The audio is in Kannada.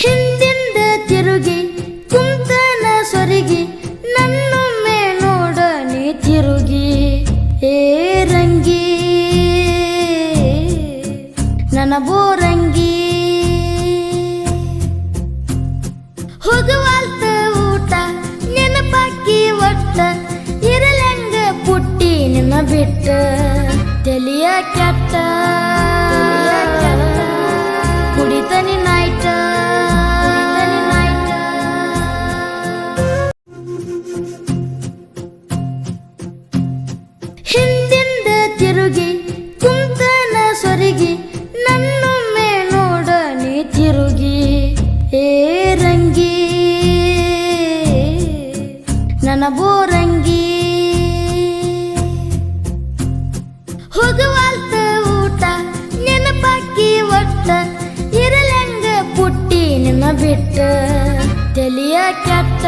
ಹಿಂದಿಂದ ತಿರುಗಿ, ಕುಂತನ ಸೊರಗಿ, ನನ್ನೊಮ್ಮೆ ನೋಡ ನೀ ತಿರುಗಿ. ಏ ರಂಗಿ ನನ್ನ ಬೋರಂಗಿ ಹೋಗುವಾಲ್ತ ಊಟ, ನೆನಪಾಕಿ ಒಟ್ಟ, ಇರಲಂಗ ಪುಟ್ಟಿ ನಿನ್ನ ಬಿಟ್ಟ. ತೆಲಿಯ ನನ್ನ ಬೋರಂಗಿ. ಹೋಗುವಲ್ತ ಊಟ ನೆನಪಾಕಿ ಒಟ್ಟ ಇರಲಂಗ ಪುಟ್ಟಿ ನಿನ್ನ ಬಿಟ್ಟ. ತಲಿಯ ಕೆಟ್ಟ